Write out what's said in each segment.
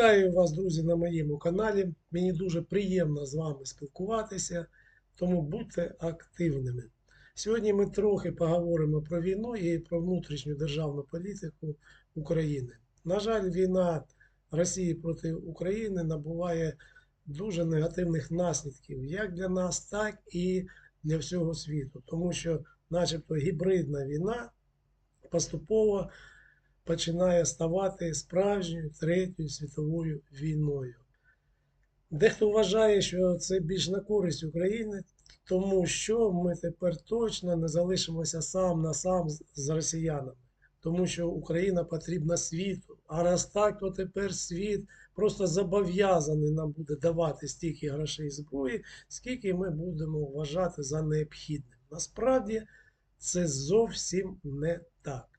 Вітаю вас, друзі, на моєму каналі. Мені дуже приємно з вами спілкуватися, тому будьте активними. Сьогодні ми трохи поговоримо про війну і про внутрішню державну політику України. На жаль, війна Росії проти України набуває дуже негативних наслідків як для нас, так і для всього світу, тому що, начебто, гібридна війна поступово починає ставати справжньою третьою світовою війною. Дехто вважає, що це більш на користь України, тому що ми тепер точно не залишимося сам на сам з- росіянами, тому що Україна потрібна світу. А раз так, то тепер світ просто зобов'язаний нам буде давати стільки грошей зброї, скільки ми будемо вважати за необхідним. Насправді це зовсім не так.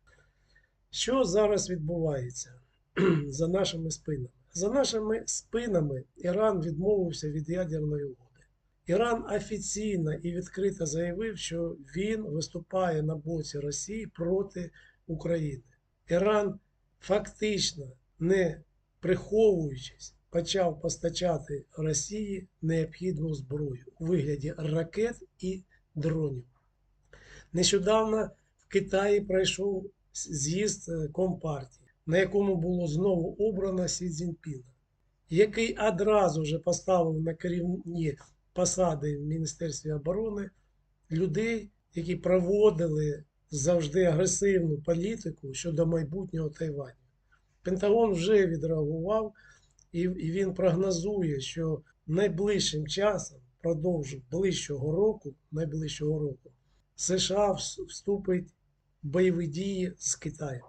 Що зараз відбувається за нашими спинами? За нашими спинами Іран відмовився від ядерної угоди. Іран офіційно і відкрито заявив, що він виступає на боці Росії проти України. Іран фактично, не приховуючись, почав постачати Росії необхідну зброю у вигляді ракет і дронів. Нещодавно в Китаї пройшов з'їзд е, Компартії, на якому було знову обрано Сі Цзіньпіна, який одразу же поставив на керівні посади в Міністерстві оборони людей, які проводили завжди агресивну політику щодо майбутнього Тайваню. Пентагон вже відреагував і, він прогнозує, що найближчим часом, впродовж ближчого року, найближчого року, США вступить бойові дії з Китаєм.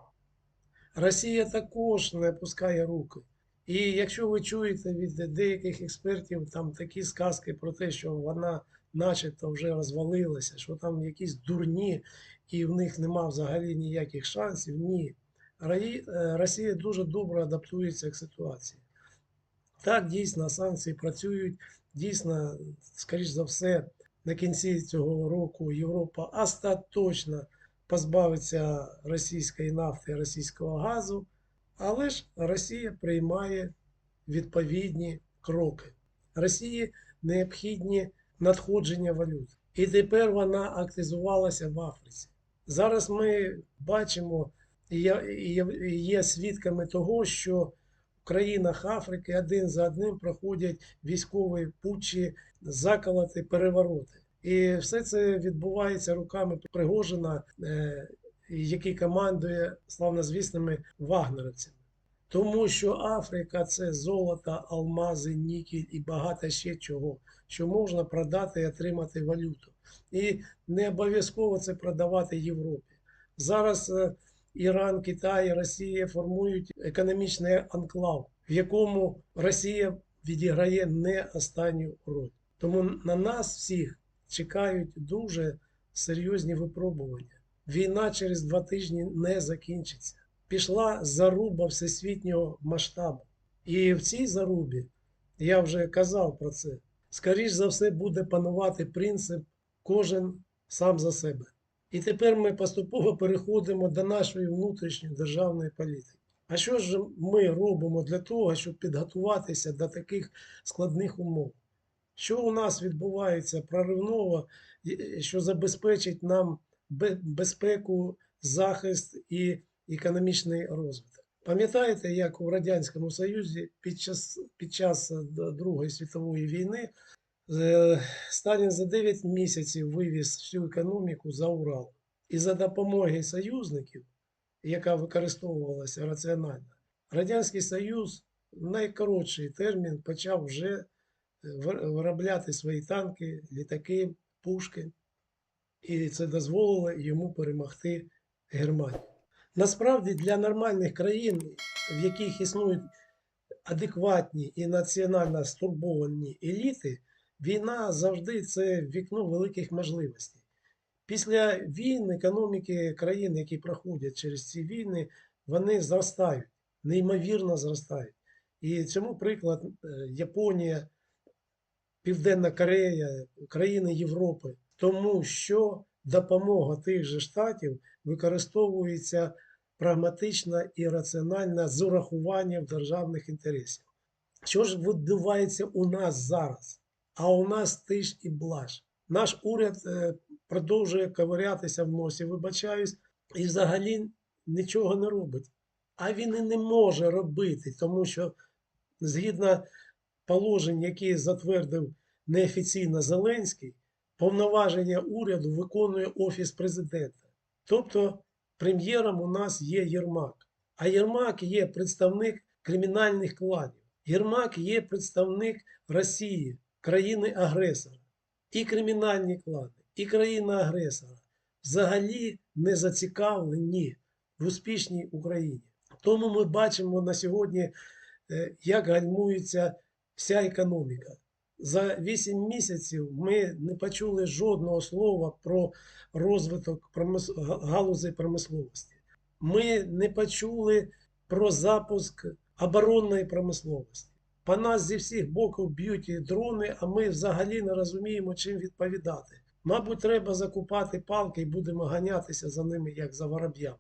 Росія також не опускає руки. І якщо ви чуєте від деяких експертів там такі сказки про те, що вона начебто вже розвалилася, що там якісь дурні і в них нема взагалі ніяких шансів, ні. Е, Росія дуже добре адаптується к ситуації. Так, дійсно, санкції працюють. Дійсно, скоріш за все, на кінці цього року Європа остаточно позбавиться російської нафти, російського газу, але ж Росія приймає відповідні кроки. Росії необхідні надходження валют. І тепер вона активізувалася в Африці. Зараз ми бачимо і і є свідками того, що в країнах Африки один за одним проходять військові путчі, заколоти, перевороти. І все це відбувається руками Пригожина, е, який командує славнозвісними вагнерівцями. Тому що Африка це золото, алмази, нікель і багато ще чого, що можна продати і отримати валюту. І не обов'язково це продавати Європі. Зараз е, Іран, Китай, Росія формують економічний анклав, в якому Росія відіграє не останню роль. Тому на нас всіх чекають дуже серйозні випробування. Війна через два тижні не закінчиться. Пішла заруба всесвітнього масштабу. І в цій зарубі, я вже казав про це, скоріш за все буде панувати принцип кожен сам за себе. І тепер ми поступово переходимо до нашої внутрішньої державної політики. А що ж ми робимо для того, щоб підготуватися до таких складних умов? Що у нас відбувається проривного, що забезпечить нам безпеку, захист і економічний розвиток? Пам'ятаєте, як у Радянському Союзі під час, під час е, Другої світової війни е, Сталін за 9 місяців вивіз всю економіку за Урал. І за допомогою союзників, яка використовувалася раціонально, Радянський Союз в найкоротший термін почав вже виробляти свої танки, літаки, пушки, і це дозволило йому перемогти Германію. Насправді для нормальних країн, в яких існують адекватні і національно стурбовані еліти, війна завжди це вікно великих можливостей. Після війн економіки країн, які проходять через ці війни, вони зростають, неймовірно зростають. І цьому приклад е, Японія, Південна Корея, країни Європи, тому що допомога тих же штатів використовується прагматична і раціональна з урахуванням державних інтересів. Що ж відбувається у нас зараз? А у нас тиш і блаж. Наш уряд е, продовжує ковирятися в носі, вибачаюсь, і взагалі нічого не робить. А він і не може робити, тому що згідно положень, які затвердив неофіційно Зеленський, повноваження уряду виконує Офіс президента. Тобто прем'єром у нас є Єрмак. А Єрмак є представник кримінальних кланів. Єрмак є представник Росії, країни-агресора. І кримінальні клани, і країна-агресора взагалі не зацікавлені в успішній Україні. Тому ми бачимо на сьогодні, е, як гальмується вся економіка. За 8 місяців ми не почули жодного слова про розвиток промис... га- промисловості. Ми не почули про запуск оборонної промисловості. По нас зі всіх боків б'ють дрони, а ми взагалі не розуміємо, чим відповідати. Мабуть, треба закупати палки і будемо ганятися за ними, як за вороб'ями.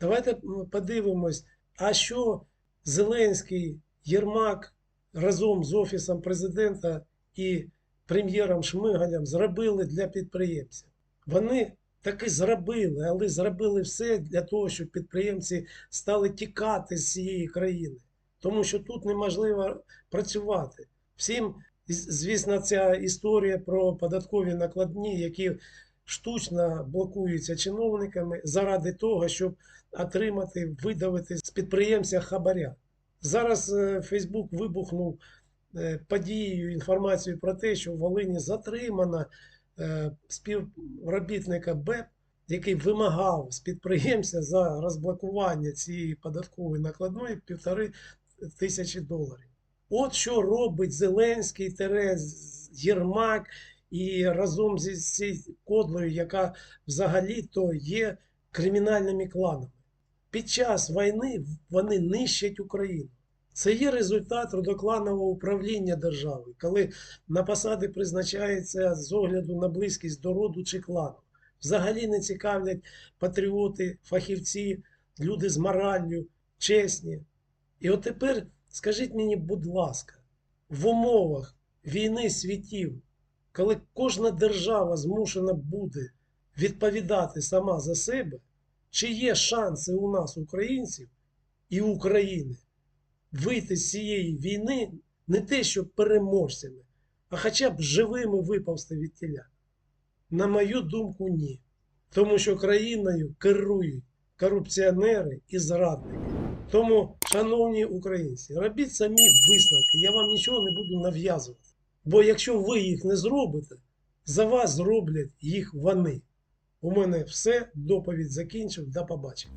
Давайте подивимось, а що Зеленський, Єрмак разом з Офісом президента і прем'єром Шмигалем зробили для підприємців. Вони таки зробили, але зробили все для того, щоб підприємці стали тікати з цієї країни, тому що тут неможливо працювати. Всім, звісно, ця історія про податкові накладні, які штучно блокуються чиновниками заради того, щоб отримати, видавити з підприємця хабаря. Зараз е, Фейсбук вибухнув е, подією, інформацією про те, що в Волині затримано е, співробітника БЕП, який вимагав з підприємця за розблокування цієї податкової накладної півтори тисячі доларів. От що робить Зеленський Терез Єрмак і разом зі цією кодлою, яка взагалі-то є кримінальними кланами. Під час війни вони нищать Україну. Це є результат родокланового управління держави, коли на посади призначається з огляду на близькість до роду чи клану. Взагалі не цікавлять патріоти, фахівці, люди з мораллю, чесні. І от тепер скажіть мені, будь ласка, в умовах війни світів, коли кожна держава змушена буде відповідати сама за себе, чи є шанси у нас, українців і України, вийти з цієї війни не те, що переможцями, а хоча б живими виповзти від тіля? На мою думку, ні. Тому що країною керують корупціонери і зрадники. Тому, шановні українці, робіть самі висновки. Я вам нічого не буду нав'язувати. Бо якщо ви їх не зробите, за вас зроблять їх вони. У мене все, доповідь закінчив. До побачення.